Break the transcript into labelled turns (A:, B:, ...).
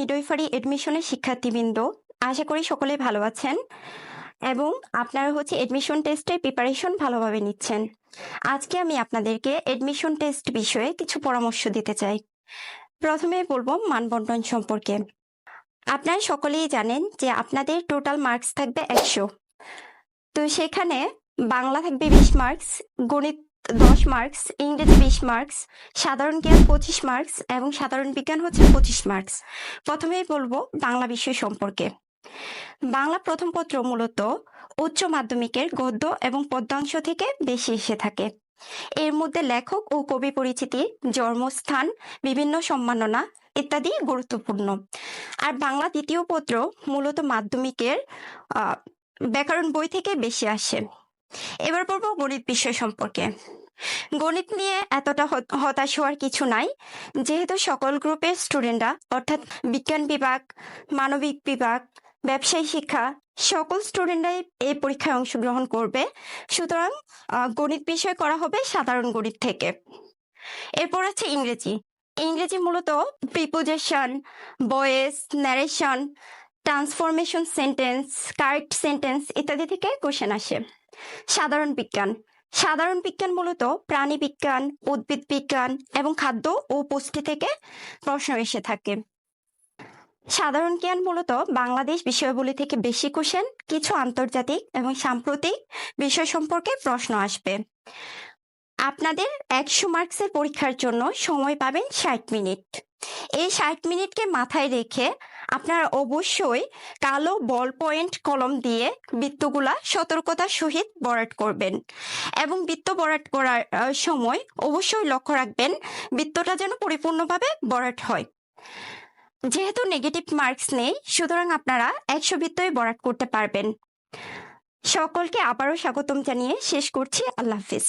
A: Midwifery এডমিশনের শিক্ষার্থীবৃন্দ, আশা করি সকলে ভালো আছেন এবং আপনারা হচ্ছে এডমিশন টেস্টের প্রিপারেশন ভালোভাবে নিচ্ছেন। আজকে আমি আপনাদেরকে এডমিশন টেস্ট বিষয়ে কিছু পরামর্শ দিতে চাই। প্রথমে বলব মানবন্টন সম্পর্কে। আপনারা সকলেই জানেন যে আপনাদের টোটাল মার্কস থাকবে একশো। তো সেখানে বাংলা থাকবে বিশ মার্কস গণিত দশ মার্কস ইংরেজি বিশ মার্কস সাধারণ জ্ঞান পঁচিশ মার্কস এবং সাধারণ বিজ্ঞান হচ্ছে পঁচিশ মার্কস প্রথমেই বলব বাংলা বিষয় সম্পর্কে। বাংলা প্রথম পত্র মূলত উচ্চ মাধ্যমিকের গদ্য এবং পদ্যাংশ থেকে বেশি এসে থাকে। এর মধ্যে লেখক ও কবি পরিচিতি জন্মস্থান, বিভিন্ন সম্মাননা ইত্যাদি গুরুত্বপূর্ণ। আর বাংলা দ্বিতীয় পত্র মূলত মাধ্যমিকের ব্যাকরণ বই থেকে বেশি আসে। এবার পড়ব গণিত বিষয় সম্পর্কে। গণিত নিয়ে এতটা হত- হতাশ হওয়ার কিছু নাই। যেহেতু সকল গ্রুপের স্টুডেন্টরা, অর্থাৎ বিজ্ঞান বিভাগ, মানবিক বিভাগ, ব্যবসায়ী শিক্ষা, সকল স্টুডেন্টরাই এই পরীক্ষায় অংশগ্রহণ করবে। সুতরাং গণিত বিষয় করা হবে সাধারণ গণিত থেকে। এরপর আছে ইংরেজি। ইংরেজি মূলত preposition voice narration transformation sentence correct sentence ইত্যাদি থেকে কোশ্চেন আসে। সাধারণ বিজ্ঞান। সাধারণ বিজ্ঞান মূলত প্রাণী বিজ্ঞান, উদ্ভিদ বিজ্ঞান এবং খাদ্য ও পুষ্টি থেকে প্রশ্ন এসে থাকে। সাধারণ জ্ঞান মূলত বাংলাদেশ বিষয়গুলি থেকে বেশি কোশ্চেন, কিছু আন্তর্জাতিক এবং সাম্প্রতিক বিষয় সম্পর্কে প্রশ্ন আসবে। আপনাদের একশো মার্কসের পরীক্ষার জন্য সময় পাবেন ষাট মিনিট। এই ষাট মিনিটকে মাথায় রেখে আপনারা অবশ্যই কালো বল পয়েন্ট কলম দিয়ে বৃত্তগুলা সতর্কতার সহিত বরাট করবেন। এবং বৃত্ত বরাট করার সময় অবশ্যই লক্ষ্য রাখবেন বৃত্তটা যেন পরিপূর্ণভাবে বরাট হয়। যেহেতু নেগেটিভ মার্কস নেই, সুতরাং আপনারা একশো বৃত্তই বরাট করতে পারবেন। সকলকে আবারও স্বাগতম জানিয়ে শেষ করছি। আল্লাহ হাফিজ।